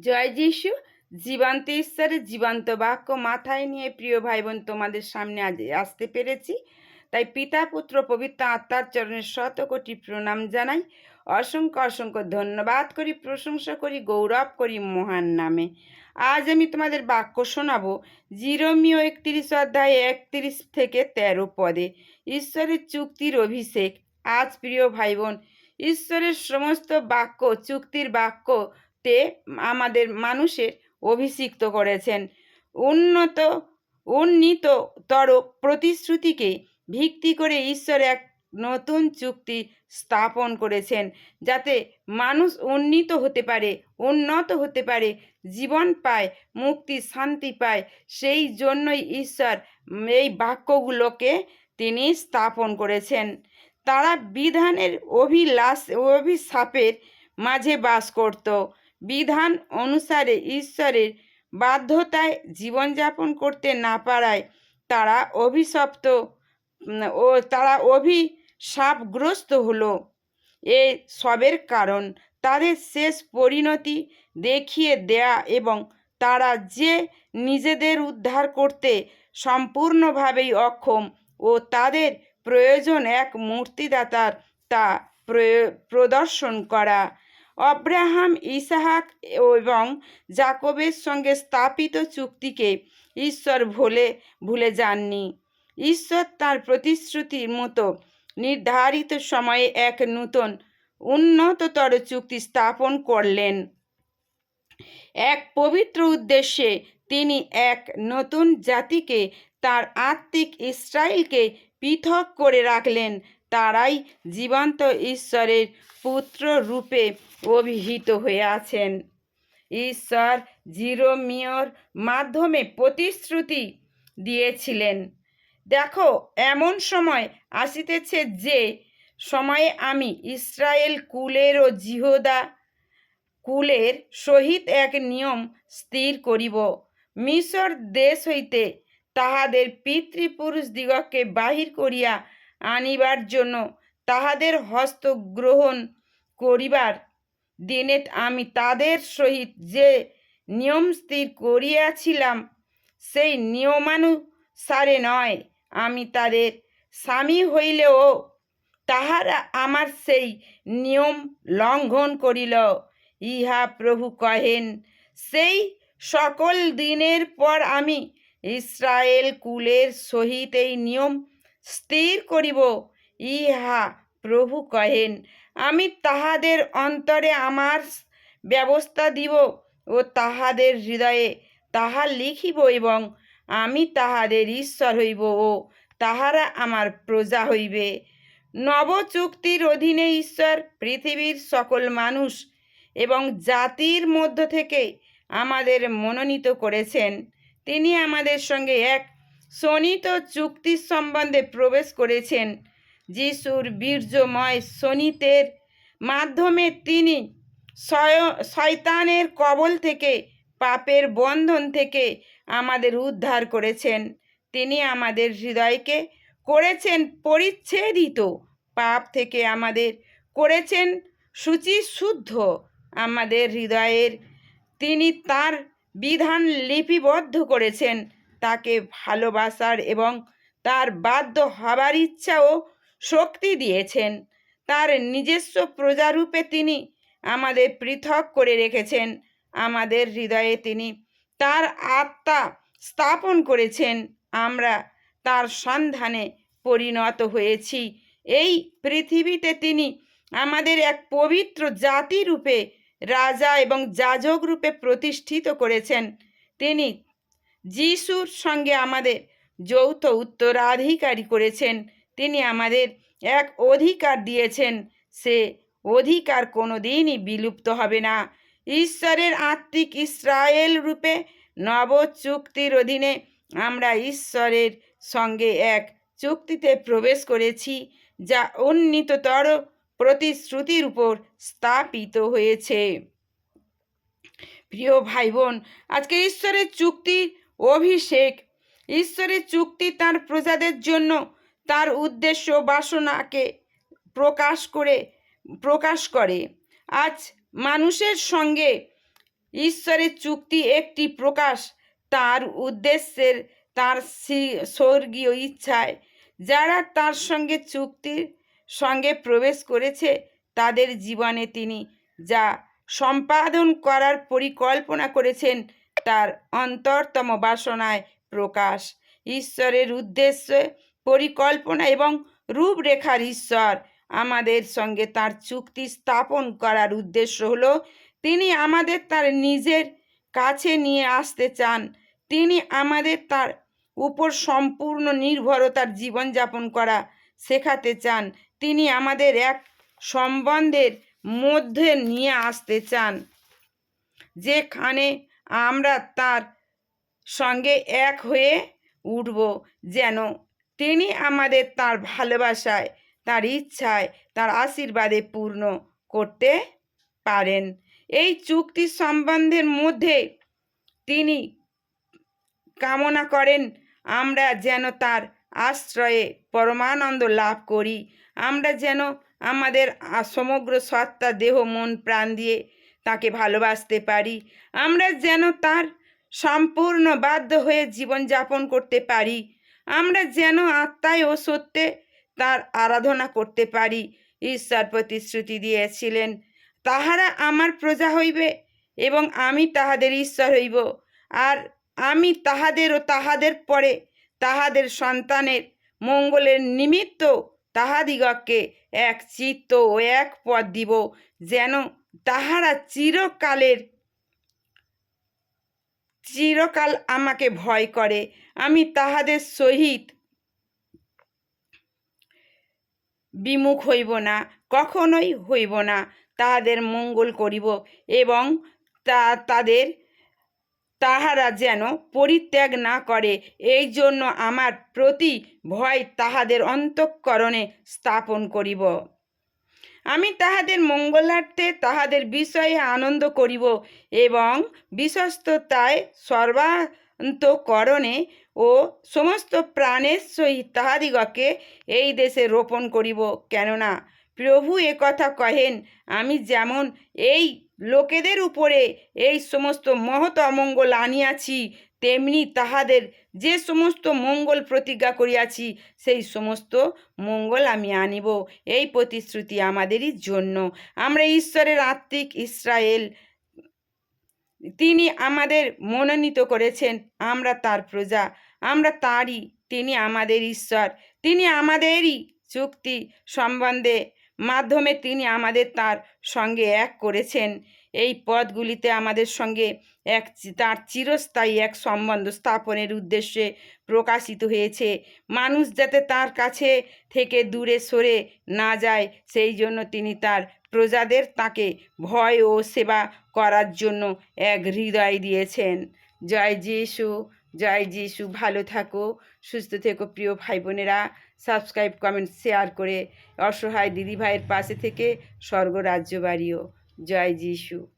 জয় যিশু, জীবান্ত ঈশ্বরের জীবান্ত বাক্য মাথায় নিয়ে প্রিয় ভাই বোন তোমাদের সামনে আজ আসতে পেরেছি। তাই পিতা, পুত্র, পবিত্র আত্মার চরণে শত কোটি প্রণাম জানাই। অসংখ্য অসংখ্য ধন্যবাদ করি, প্রশংসা করি, গৌরব করি মহান নামে। আজ আমি তোমাদের বাক্য শোনাবো জিরোমিও একত্রিশ অধ্যায় একত্রিশ থেকে তেরো পদে। ঈশ্বরের চুক্তির অভিষেক। আজ প্রিয় ভাই বোন ঈশ্বরের সমস্ত বাক্য, চুক্তির বাক্য তে আমাদের মানুষের অভিষিক্ত করেছেন। উন্নত, উন্নীততর প্রতিশ্রুতিকে ভিত্তি করে ঈশ্বর এক নতুন চুক্তি স্থাপন করেছেন, যাতে মানুষ উন্নীত হতে পারে, উন্নত হতে পারে, জীবন পায়, মুক্তি, শান্তি পায়। সেই জন্যই ঈশ্বর এই বাক্যগুলোকে তিনি স্থাপন করেছেন। তারা বিধানের অভিলাষ, অভিশাপের মাঝে বাস করত। বিধান অনুসারে ঈশ্বরের বাধ্যতায় জীবনযাপন করতে না পারায় তারা অভিশপ্ত ও তারা অভিশাপগ্রস্ত হলো। এ সবের কারণ। তাদের শেষ পরিণতি দেখিয়ে দেয়া এবং তারা যে নিজেদের উদ্ধার করতে সম্পূর্ণভাবেই অক্ষম ও তাদের প্রয়োজন এক মূর্তিদাতার তা প্রদর্শন করা অব্রাহাম, ইসাহাক এবং জাকবের সঙ্গে স্থাপিত চুক্তিকে ঈশ্বর ভুলে ভুলে যাননি। ঈশ্বর তার প্রতিশ্রুতির মতো নির্ধারিত সময়ে এক নূতন, উন্নততর চুক্তি স্থাপন করলেন। এক পবিত্র উদ্দেশ্যে তিনি এক নতুন জাতিকে তার আত্মিক ইসরায়েলকে পৃথক করে রাখলেন। তারাই জীবন্ত ঈশ্বরের পুত্র রূপে অভিহিত হয়ে আছেন। ঈশ্বর জিরোমিয়র মাধ্যমে প্রতিশ্রুতি দিয়েছিলেন। দেখো, এমন সময় আসিতেছে যে সময়ে আমি ইসরায়েল কুলের ও জিহোদা কুলের সহিত এক নিয়ম স্থির করিব। মিশর দেশ হইতে তাহাদের পিতৃপুরুষ দিগকে বাহির করিয়া আনিবার জন্য তাহাদের হস্ত গ্রহণ করিবার দিনে আমি তাদের সহিত যে নিয়ম স্থির করিয়াছিলাম, সেই নিয়মানুসারে নয়, আমি তাদের স্বামী হইলেও তাহারা আমার সেই নিয়ম লঙ্ঘন করিল। ইহা প্রভু কহেন, সেই সকল দিনের পর আমি ইসরায়েল কুলের সহিত এই নিয়ম স্থির করিব। ইহা প্রভু কহেন, আমি তাহাদের অন্তরে আমার ব্যবস্থা দিব ও তাহাদের হৃদয়ে তাহা লিখিব এবং আমি তাহাদের ঈশ্বর হইব ও তাহারা আমার প্রজা হইবে। নব চুক্তির অধীনে ঈশ্বর পৃথিবীর সকল মানুষ এবং জাতির মধ্য থেকে আমাদের মনোনীত করেছেন। তিনি আমাদের সঙ্গে এক শোণিত চুক্তির সম্বন্ধে প্রবেশ করেছেন। যিশুর বীর্যময় শোণিতের মাধ্যমে তিনি শয়- শয়তানের কবল থেকে, পাপের বন্ধন থেকে আমাদের উদ্ধার করেছেন। তিনি আমাদের হৃদয়কে করেছেন পরিচ্ছেদিত, পাপ থেকে আমাদের করেছেন সূচি শুদ্ধ আমাদের হৃদয়ের তিনি তার বিধান লিপিবদ্ধ করেছেন। তাকে ভালোবাসার এবং তার বাধ্য হবার ইচ্ছা ও শক্তি দিয়েছেন। তার নিজস্ব প্রজারূপে তিনি আমাদের পৃথক করে রেখেছেন। আমাদের হৃদয়ে তিনি তার আত্মা স্থাপন করেছেন। আমরা তার সন্ধানে পরিণত হয়েছি। এই পৃথিবীতে তিনি আমাদের এক পবিত্র জাতি রূপে রাজা এবং যাজক রূপে প্রতিষ্ঠিত করেছেন। তিনি যিশুর সঙ্গে আমাদের যৌথ উত্তরাধিকারী করেছেন, তিনি আমাদের এক অধিকার দিয়েছেন, সে অধিকার কোনো দিনই বিলুপ্ত হবে না। ঈশ্বরের আত্মিক ইসরায়েল রূপে নব চুক্তির অধীনে আমরা ঈশ্বরের সঙ্গে এক চুক্তিতে প্রবেশ করেছি, যা উন্নীততর প্রতিশ্রুতির উপর স্থাপিত হয়েছে। প্রিয় ভাই বোন আজকে ঈশ্বরের চুক্তি অভিষেক। ঈশ্বরের চুক্তি তার প্রজাদের জন্য, তার উদ্দেশ্য বাসনাকে প্রকাশ করে প্রকাশ করে। আজ মানুষের সঙ্গে ঈশ্বরের চুক্তি একটি প্রকাশ, তার উদ্দেশ্যের, তার স্বর্গীয় ইচ্ছায়। যারা তার সঙ্গে চুক্তির সঙ্গে প্রবেশ করেছে, তাদের জীবনে তিনি যা সম্পাদন করার পরিকল্পনা করেছেন তার অন্তরতম বাসনায় প্রকাশ। ঈশ্বরের উদ্দেশ্য, পরিকল্পনা এবং রূপরেখার ঈশ্বর আমাদের সঙ্গে তার চুক্তি স্থাপন করার উদ্দেশ্য হলো, তিনি আমাদের তার নিজের কাছে নিয়ে আসতে চান। তিনি আমাদের তার উপর সম্পূর্ণ নির্ভরতার জীবনযাপন করা শেখাতে চান। তিনি আমাদের এক সম্বন্ধের মধ্যে নিয়ে আসতে চান। যেখানে আমরা তার সঙ্গে এক হয়ে উঠব যেন তিনি আমাদের তার ভালোবাসায়, তার ইচ্ছায়, তার আশীর্বাদে পূর্ণ করতে পারেন। এই চুক্তি সম্বন্ধের মধ্যে তিনি কামনা করেন, আমরা যেন তার আশ্রয়ে পরমানন্দ লাভ করি। আমরা যেন আমাদের সমগ্র সত্তা দেহ, মন, প্রাণ দিয়ে তাকে ভালোবাসতে পারি। আমরা যেন তার সম্পূর্ণ বাধ্য হয়ে জীবনযাপন করতে পারি। আমরা যেন আত্মায় ও সত্যে তার আরাধনা করতে পারি। ঈশ্বর প্রতিশ্রুতি দিয়েছিলেন, তাহারা আমার প্রজা হইবে এবং আমি তাহাদের ঈশ্বর হইব। আর আমি তাহাদের ও তাহাদের পরে তাহাদের সন্তানের মঙ্গলের নিমিত্ত তাহাদিগকে এক চিত্ত ও এক পদ দিব, যেন তাহারা চিরকালের, চিরকাল আমাকে ভয় করে। আমি তাহাদের সহিত বিমুখ হইব না, কখনোই হইব না। তাহাদের মঙ্গল করিব এবং তা, তাদের, তাহারা যেন পরিত্যাগ না করে। এই জন্য আমার প্রতি ভয় তাহাদের অন্তঃকরণে স্থাপন করিব। আমি তাহাদের মঙ্গলার্থে তাহাদের বিষয়ে আনন্দ করিব এবং বিশ্বস্ততায় সর্বান্তকরণে ও সমস্ত প্রাণের সহিত তাহাদিগকে এই দেশে রোপণ করিব। কেননা প্রভু কথা কহেন, আমি যেমন এই লোকেদের উপরে এই সমস্ত মহৎ অমঙ্গল আনিয়াছি তেমনি তাহাদের যে সমস্ত মঙ্গল প্রতিজ্ঞা করিয়াছি, সেই সমস্ত মঙ্গল আমি আনিব। এই প্রতিশ্রুতি আমাদেরই জন্য। আমরা ঈশ্বরের আত্মিক ইসরায়েল, তিনি আমাদের মনোনীত করেছেন, আমরা তার প্রজা। আমরা তারই, তিনি আমাদের ঈশ্বর। তিনি আমাদেরই চুক্তি সম্বন্ধে মাধ্যমে তিনি আমাদের তার সঙ্গে এক করেছেন। এই পদগুলিতে আমাদের সঙ্গে এক তার চিরস্থায়ী এক সম্বন্ধ স্থাপনের উদ্দেশ্যে প্রকাশিত হয়েছে। মানুষ যাতে তার কাছে থেকে দূরে সরে না যায়, সেই জন্য তিনি তার প্রজাদের তাকে ভয় ও সেবা করার জন্য এক হৃদয় দিয়েছেন। জয় যিশু জয় যিশু, ভালো থাকো, সুস্থ থেকো প্রিয় ভাই বোনেরা সাবস্ক্রাইব কমেন্ট শেয়ার করে অসহায় দিদিভাইয়ের পাশে থেকে স্বর্গ রাজ্য বাড়িও। জয় যিশু।